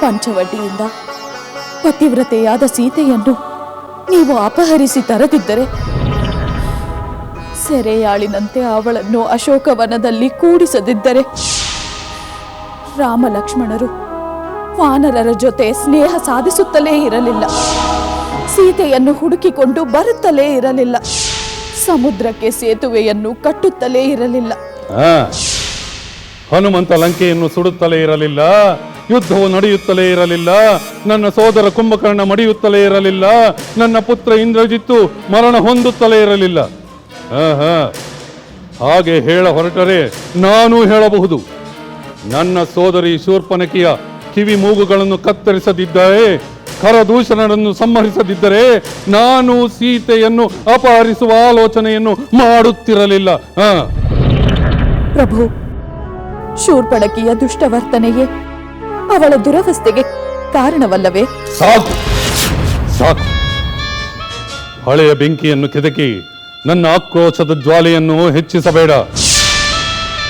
ಪಂಚವಟಿಯಿಂದ. ಪತಿವ್ರತೆಯಾದ ಸೀತೆಯನ್ನು ನೀವು ಅಪಹರಿಸಿ ತರದಿದ್ದರೆ, ಸೆರೆಯಾಳಿನಂತೆ ಅವಳನ್ನು ಅಶೋಕವನದಲ್ಲಿ ಕೂಡಿಸದಿದ್ದರೆ ರಾಮ ಲಕ್ಷ್ಮಣರು ವಾನರರ ಜೊತೆ ಸ್ನೇಹ ಸಾಧಿಸುತ್ತಲೇ ಇರಲಿಲ್ಲ. ಸೀತೆಯನ್ನು ಹುಡುಕಿಕೊಂಡು ಬರುತ್ತಲೇ ಇರಲಿಲ್ಲ. ಸಮುದ್ರಕ್ಕೆ ಸೇತುವೆಯನ್ನು ಕಟ್ಟುತ್ತಲೇ ಇರಲಿಲ್ಲ. ಹನುಮಂತ ಲಂಕೆಯನ್ನು ಸುಡುತ್ತಲೇ ಇರಲಿಲ್ಲ. ಯುದ್ಧವು ನಡೆಯುತ್ತಲೇ ಇರಲಿಲ್ಲ. ನನ್ನ ಸೋದರ ಕುಂಭಕರ್ಣ ಮಡಿಯುತ್ತಲೇ ಇರಲಿಲ್ಲ. ನನ್ನ ಪುತ್ರ ಇಂದ್ರಜಿತ್ತು ಮರಣ ಹೊಂದುತ್ತಲೇ ಇರಲಿಲ್ಲ. ಹಾಗೆ ಹೇಳ ಹೊರಟರೆ ನಾನು ಹೇಳಬಹುದು. ನನ್ನ ಸೋದರಿ ಶೂರ್ಪನಕಿಯ ಕಿವಿ ಮೂಗುಗಳನ್ನು ಕತ್ತರಿಸದಿದ್ದರೆ, ಕರದೂಷಣರನ್ನು ಸಂಹರಿಸದಿದ್ದರೆ ನಾನು ಸೀತೆಯನ್ನು ಅಪಹರಿಸುವ ಆಲೋಚನೆಯನ್ನು ಮಾಡುತ್ತಿರಲಿಲ್ಲ. ಪ್ರಭು ಶೂರ್ಪಣಕಿಯ ದುಷ್ಟವರ್ತನೆಯೇ ಅವಳ ದುರವಸ್ಥೆಗೆ ಕಾರಣವಲ್ಲವೇ? ಸಾಕು. ಸಾಕು. ಹಳೆಯ ಬೆಂಕಿಯನ್ನು ಕೆದಕಿ ನನ್ನ ಆಕ್ರೋಶದ ಜ್ವಾಲೆಯನ್ನು ಹೆಚ್ಚಿಸಬೇಡ.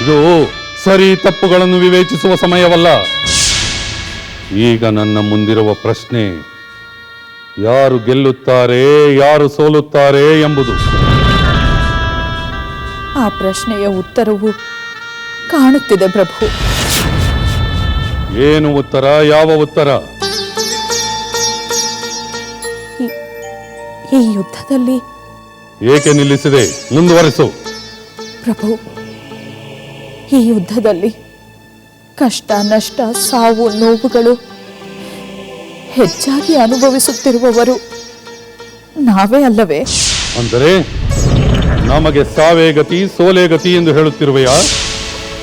ಇದು ಸರಿ ತಪ್ಪುಗಳನ್ನು ವಿವೇಚಿಸುವ ಸಮಯವಲ್ಲ. ಈಗ ನನ್ನ ಮುಂದಿರುವ ಪ್ರಶ್ನೆ ಯಾರು ಗೆಲ್ಲುತ್ತಾರೆ ಯಾರು ಸೋಲುತ್ತಾರೆ ಎಂಬುದು. ಆ ಪ್ರಶ್ನೆಯ ಉತ್ತರವು ಕಾಣುತ್ತಿದೆ ಪ್ರಭು. ಏನು ಉತ್ತರ? ಯಾವ ಉತ್ತರ? ಈ- ಯುದ್ಧದಲ್ಲಿ ಏಕೆ ನಿಲ್ಲಿಸಿದೆ? ಮುಂದುವರೆಸು. ಪ್ರಭು ಈ ಯುದ್ಧದಲ್ಲಿ ಕಷ್ಟ ನಷ್ಟ ಸಾವು ನೋವುಗಳು ಹೆಚ್ಚಾಗಿ ಅನುಭವಿಸುತ್ತಿರುವವರು ನಾವೇ ಅಲ್ಲವೇ? ಅಂದರೆ ನಮಗೆ ಸಾವೇ ಗತಿ ಸೋಲೆ ಗತಿ ಎಂದು ಹೇಳುತ್ತಿರುವೆಯಾ?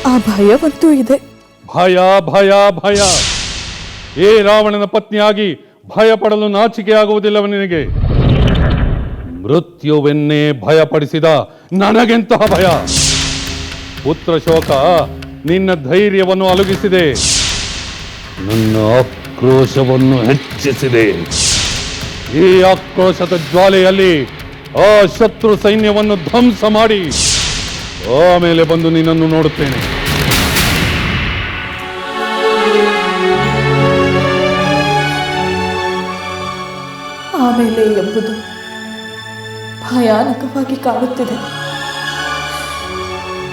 ಆ ಭಯವಂತೂ ಇದೆ. ಭಯ ಭಯ ಭಯ. ಏ ರಾವಣನ ಪತ್ನಿಯಾಗಿ ಭಯ ಪಡಲು ನಾಚಿಕೆ ಆಗುವುದಿಲ್ಲವ ನಿನಗೆ. ಮೃತ್ಯುವೆನ್ನೇ ಭಯಪಡಿಸಿದ ನನಗೆಂತಹ ಭಯ. ಪುತ್ರ ಶೋಕ ನಿನ್ನ ಧೈರ್ಯವನ್ನು ಅಲುಗಿಸಿದೆ. ನನ್ನ ಆಕ್ರೋಶವನ್ನು ಹೆಚ್ಚಿಸಿದೆ. ಈ ಆಕ್ರೋಶದ ಜ್ವಾಲೆಯಲ್ಲಿ ಆ ಶತ್ರು ಸೈನ್ಯವನ್ನು ಧ್ವಂಸ ಮಾಡಿ ಆಮೇಲೆ ಬಂದು ನಿನ್ನನ್ನು ನೋಡುತ್ತೇನೆ. ಆಮೇಲೆ ಎಂಬುದು ಭಯಾನಕವಾಗಿ ಕಾಣುತ್ತಿದೆ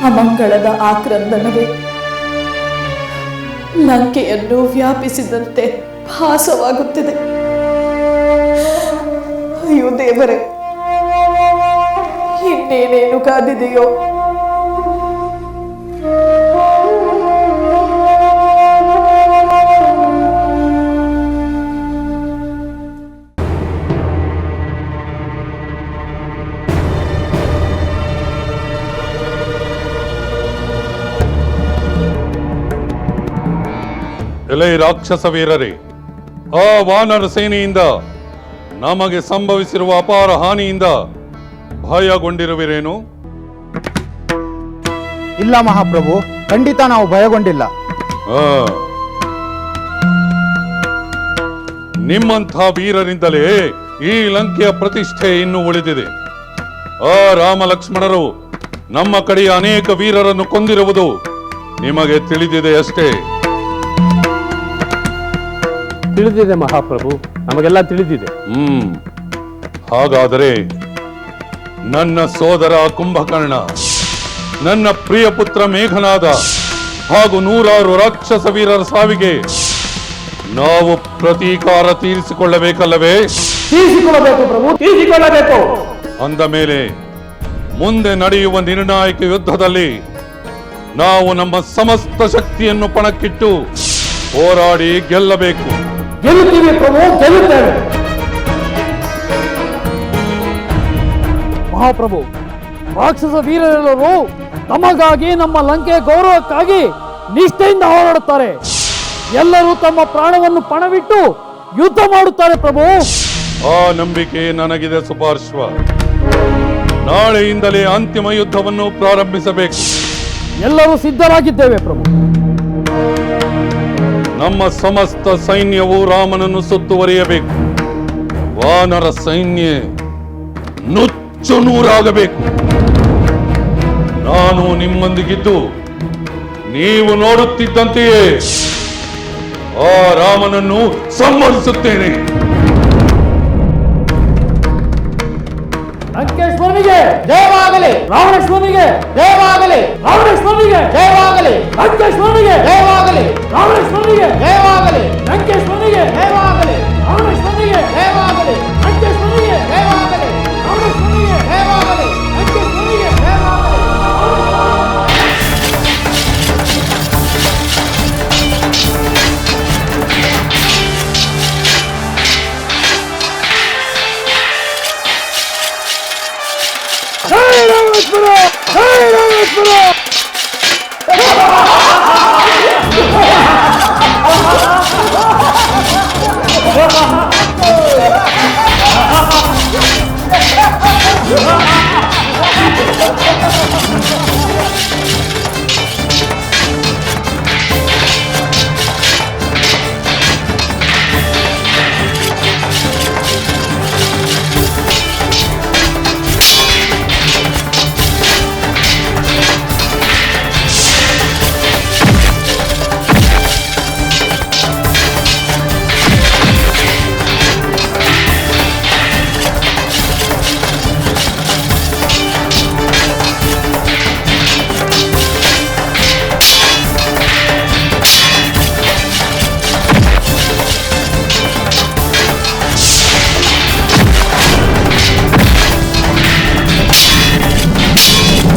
ಅಮಂಗಳದ ಆಕ್ರಂದನವೇ. ಲಂಕೆಯನ್ನು ವ್ಯಾಪಿಸಿದಂತೆ ಭಾಸವಾಗುತ್ತಿದೆ. ಅಯ್ಯೋ ದೇವರೇ ಇನ್ನೇನೇನು ಕಾದಿದೆಯೋ ಎಲೆ ರಾಕ್ಷಸ ವೀರರೇ ಆ ವಾನರ ಸೇನೆಯಿಂದ ನಮಗೆ ಸಂಭವಿಸಿರುವ ಅಪಾರ ಹಾನಿಯಿಂದ ಭಯಗೊಂಡಿರುವಿರೇನು? ಇಲ್ಲ ಮಹಾಪ್ರಭು ಖಂಡಿತ ನಾವು ಭಯಗೊಂಡಿಲ್ಲ. ಆ. ನಿಮ್ಮಂಥ ವೀರರಿಂದಲೇ ಈ ಲಂಕೆಯ ಪ್ರತಿಷ್ಠೆ ಇನ್ನೂ ಉಳಿದಿದೆ. ಆ ರಾಮ ಲಕ್ಷ್ಮಣರು ನಮ್ಮ ಕಡೆಯ ಅನೇಕ ವೀರರನ್ನು ಕೊಂದಿರುವುದು ನಿಮಗೆ ತಿಳಿದಿದೆ ಅಷ್ಟೇ. ತಿಳಿದಿದೆ ಮಹಾಪ್ರಭು ನಮಗೆಲ್ಲ ತಿಳಿದಿದೆ. ಹ್ಮ್. ಹಾಗಾದರೆ ನನ್ನ ಸೋದರ ಕುಂಭಕರ್ಣ ನನ್ನ ಪ್ರಿಯ ಪುತ್ರ ಮೇಘನಾದ ಹಾಗೂ ನೂರಾರು ರಾಕ್ಷಸ ವೀರರ ಸಾವಿಗೆ ನಾವು ಪ್ರತೀಕಾರ ತೀರಿಸಿಕೊಳ್ಳಬೇಕಲ್ಲವೇ? ತೀರಿಸಿಕೊಳ್ಳಬೇಕು ಪ್ರಭು ತೀರಿಸಿಕೊಳ್ಳಬೇಕು. ಅಂದ ಮೇಲೆ ಮುಂದೆ ನಡೆಯುವ ನಿರ್ಣಾಯಕ ಯುದ್ಧದಲ್ಲಿ ನಾವು ನಮ್ಮ ಸಮಸ್ತ ಶಕ್ತಿಯನ್ನು ಪಣಕ್ಕಿಟ್ಟು ಹೋರಾಡಿ ಗೆಲ್ಲಬೇಕು. ಗೆಲ್ಲುತ್ತೀವಿ ಪ್ರಭು ಗೆಲ್ಲುತ್ತೇವೆ. ಮಹಾಪ್ರಭು ರಾಕ್ಷಸ ವೀರರೆಲ್ಲರೂ ತಮಗಾಗಿ ನಮ್ಮ ಲಂಕೆ ಗೌರವಕ್ಕಾಗಿ ನಿಷ್ಠೆಯಿಂದ ಹೋರಾಡುತ್ತಾರೆ. ಎಲ್ಲರೂ ತಮ್ಮ ಪ್ರಾಣವನ್ನು ಪಣವಿಟ್ಟು ಯುದ್ಧ ಮಾಡುತ್ತಾರೆ ಪ್ರಭು. ಆ ನಂಬಿಕೆ ನನಗಿದೆ ಸುಪಾರ್ಶ್ವ. ನಾಳೆಯಿಂದಲೇ ಅಂತಿಮ ಯುದ್ಧವನ್ನು ಪ್ರಾರಂಭಿಸಬೇಕು. ಎಲ್ಲರೂ ಸಿದ್ಧರಾಗಿದ್ದೇವೆ ಪ್ರಭು. ನಮ್ಮ ಸಮಸ್ತ ಸೈನ್ಯವು ರಾಮನನ್ನು ಸುತ್ತುವರಿಯಬೇಕು. ವಾನರ ಸೈನ್ಯ ನುಚ್ಚು ನೂರಾಗಬೇಕು. ನಾನು ನಿಮ್ಮೊಂದಿಗಿದ್ದು ನೀವು ನೋಡುತ್ತಿದ್ದಂತೆಯೇ ಆ ರಾಮನನ್ನು ಸಂಹರಿಸುತ್ತೇನೆ. ಲಂಕೇಶ್ವರನಿಗೆ ಜಯವಾಗಲಿ ರಾವಣೇಶ್ವರನಿಗೆ ಜಯವಾಗಲಿ ರಾವಣೇಶ್ವರನಿಗೆ ಜಯವಾಗಲಿ ಲಂಕೇಶ್ವರನಿಗೆ ಜಯವಾಗಲಿ ರಾವಣೇಶ್ವರನಿಗೆ ಜಯವಾಗಲಿ ಲಂಕೇಶ್ವರನಿಗೆ ಜಯವಾಗಲಿ ರಾವಣೇಶ್ವರನಿಗೆ ಜಯವಾಗಲಿ ಲಂಕೇಶ್ವರನಿಗೆ ಜಯವಾಗಲಿ ರಾವಣೇಶ್ವರನಿಗೆ ಜಯವಾಗಲಿ ಲಂಕೇಶ್ವರನಿಗೆ ಜಯವಾಗಲಿ ಜೈ ರಾಮೇಶ್ವರ ಜೈ ರಾಮೇಶ್ವರ 我 操